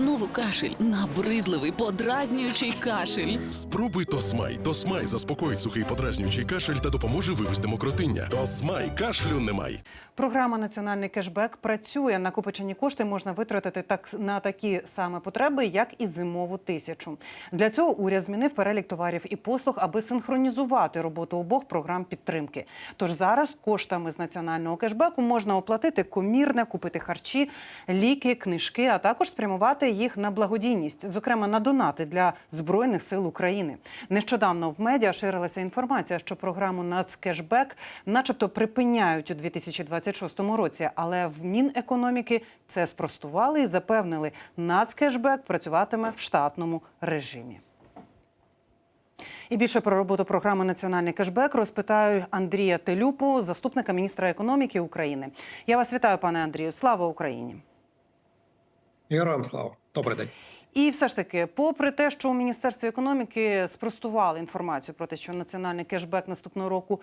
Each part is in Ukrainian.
Знову кашель, набридливий, подразнюючий кашель. Спробуй Тосмай. Тосмай заспокоїть сухий подразнюючий кашель та допоможе вивести мокротиння. Тосмай кашлю немає. Програма Національний кешбек працює. Накопичені кошти можна витратити так на такі саме потреби, як і зимову тисячу. Для цього уряд змінив перелік товарів і послуг, аби синхронізувати роботу обох програм підтримки. Тож зараз коштами з національного кешбеку можна оплатити комірне, купити харчі, ліки, книжки, а також спрямувати їх на благодійність, зокрема на донати для збройних сил України. Нещодавно в медіа ширилася інформація, що програму «Нацкешбек» начебто припиняють у 2026 році, але в Мінекономіки це спростували і запевнили, «Нацкешбек» працюватиме в штатному режимі. І більше про роботу програми Національний кешбек розпитаю Андрія Телюпу, заступника міністра економіки України. Я вас вітаю, пане Андрію. Слава Україні! Героям слава. Добрий день. І все ж таки, попри те, що у міністерстві економіки спростували інформацію про те, що національний кешбек наступного року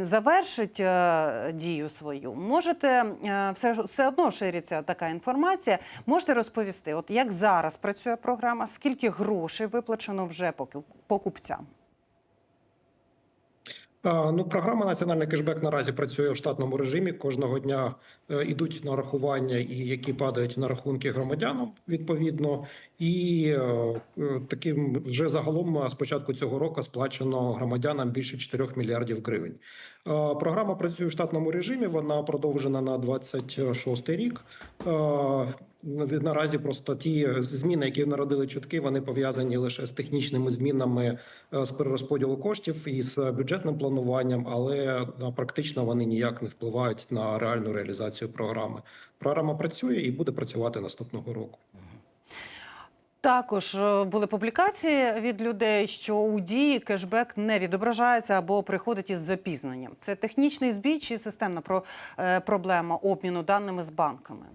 завершить е, дію свою, можете е, все, все одно шириться така інформація. Можете розповісти, от як зараз працює програма, скільки грошей виплачено вже покупцям? Ну, програма Національний кешбек наразі працює в штатному режимі. Кожного дня е, ідуть нарахування, і які падають на рахунки громадянам відповідно. І е, е, таким вже загалом е, з початку цього року сплачено громадянам більше 4 мільярдів гривень. Е, Програма працює в штатному режимі. Вона продовжена на 26 рік. Е, Наразі просто ті зміни, які народили чутки, вони пов'язані лише з технічними змінами е, з перерозподілу коштів і з бюджетним плануванням, але практично вони ніяк не впливають на реальну реалізацію програми. Програма працює і буде працювати наступного року. Також е, були публікації від людей, що у дії кешбек не відображається або приходить із запізненням. Це технічний збій чи системна е, проблема обміну даними з банками?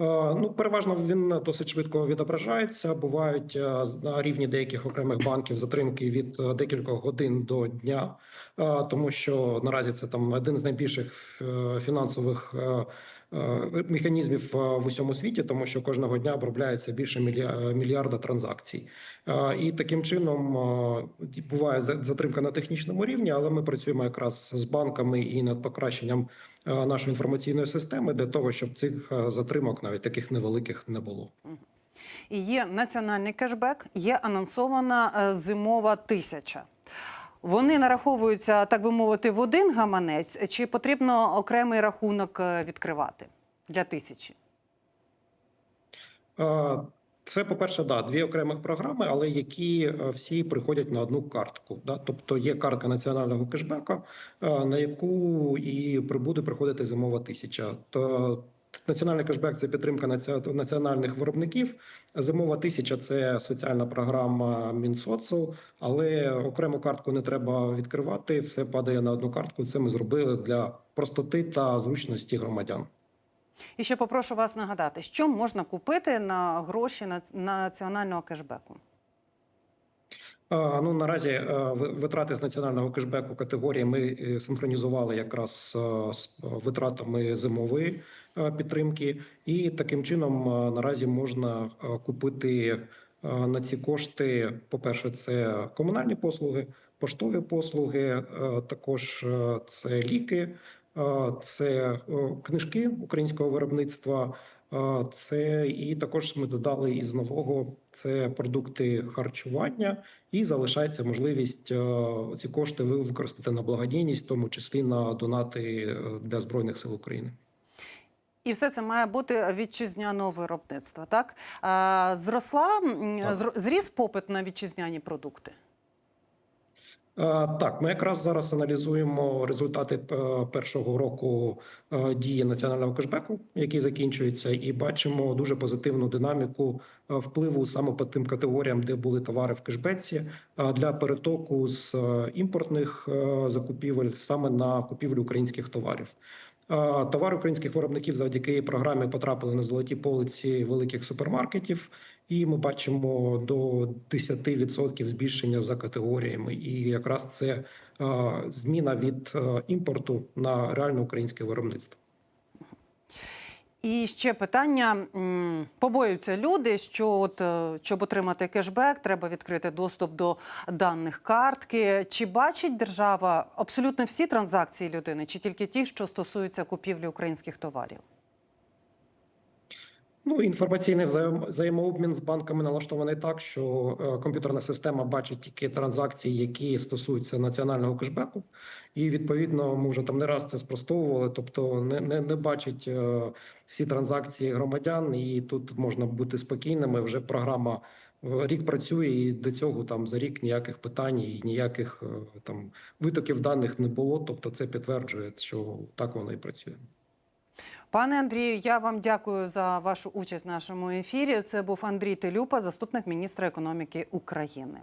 Е, Ну, переважно він досить швидко відображається. Бувають на рівні деяких окремих банків затримки від декількох годин до дня, тому що наразі це там один з найбільших фінансових механізмів е, в усьому світі, тому що кожного дня обробляється більше мілья- мільярда транзакцій. Е, І таким чином е, буває за- затримка на технічному рівні, але ми працюємо якраз з банками і над покращенням е, нашої інформаційної системи для того, щоб цих е, затримок, навіть таких невеликих, не було. І є національний кешбек, є анонсована е, зимова тисяча. Вони нараховуються, так би мовити, в один гаманець, чи потрібно окремий рахунок е, відкривати для тисячі? Е, Це, по-перше, да, дві окремих програми, але які е, всі приходять на одну картку. Да? Тобто є картка національного кешбека, на яку і буде приходити зимова тисяча. Національний кешбек це підтримка наці- національних виробників. Зимова тисяча це соціальна програма Мінсоцу, але окрему картку не треба відкривати. Все падає на одну картку. Це ми зробили для простоти та зручності громадян. І ще попрошу вас нагадати, що можна купити на гроші нац- національного кешбеку. Ну наразі е, ви- витрати з національного кешбеку категорії ми е, синхронізували якраз е, з витратами зимової підтримки, і таким чином наразі можна купити на ці кошти. По перше, це комунальні послуги, поштові послуги, також це ліки, це книжки українського виробництва. Це і також ми додали із нового це продукти харчування, і залишається можливість е, ці кошти ви- використати на благодійність, в тому числі на донати е, для збройних сил України. І все це має бути вітчизняного виробництва. Так зросла Так. зріс попит на вітчизняні продукти. Е, Так, ми якраз зараз аналізуємо результати е, першого року е, дії національного кешбеку, який закінчується, і бачимо дуже позитивну динаміку впливу саме по тим категоріям, де були товари в кешбеці, для перетоку з імпортних закупівель саме на купівлю українських товарів. Товари українських виробників завдяки програмі потрапили на золоті полиці великих супермаркетів, і ми бачимо до 10% збільшення за категоріями. І якраз це зміна від імпорту на реальне українське виробництво. І ще питання. Побоюються люди, що от е, щоб отримати кешбек, треба відкрити доступ до даних картки. Чи бачить держава абсолютно всі транзакції людини, чи тільки ті, що стосуються купівлі українських товарів? Ну, інформаційний взаєм... взаємообмін з банками налаштований так, що е, комп'ютерна система бачить тільки транзакції, які стосуються національного кешбеку, і відповідно ми вже там не раз це спростовували. Тобто, не, не, не бачить е, всі транзакції громадян, і тут можна бути спокійними. Вже програма рік працює, і до цього там за рік ніяких питань і ніяких е, там витоків даних не було. Тобто, це підтверджує, що так воно і працює. Пане Андрію, я вам дякую за вашу участь в нашому ефірі. Це був Андрій Телюпа, заступник міністра економіки України.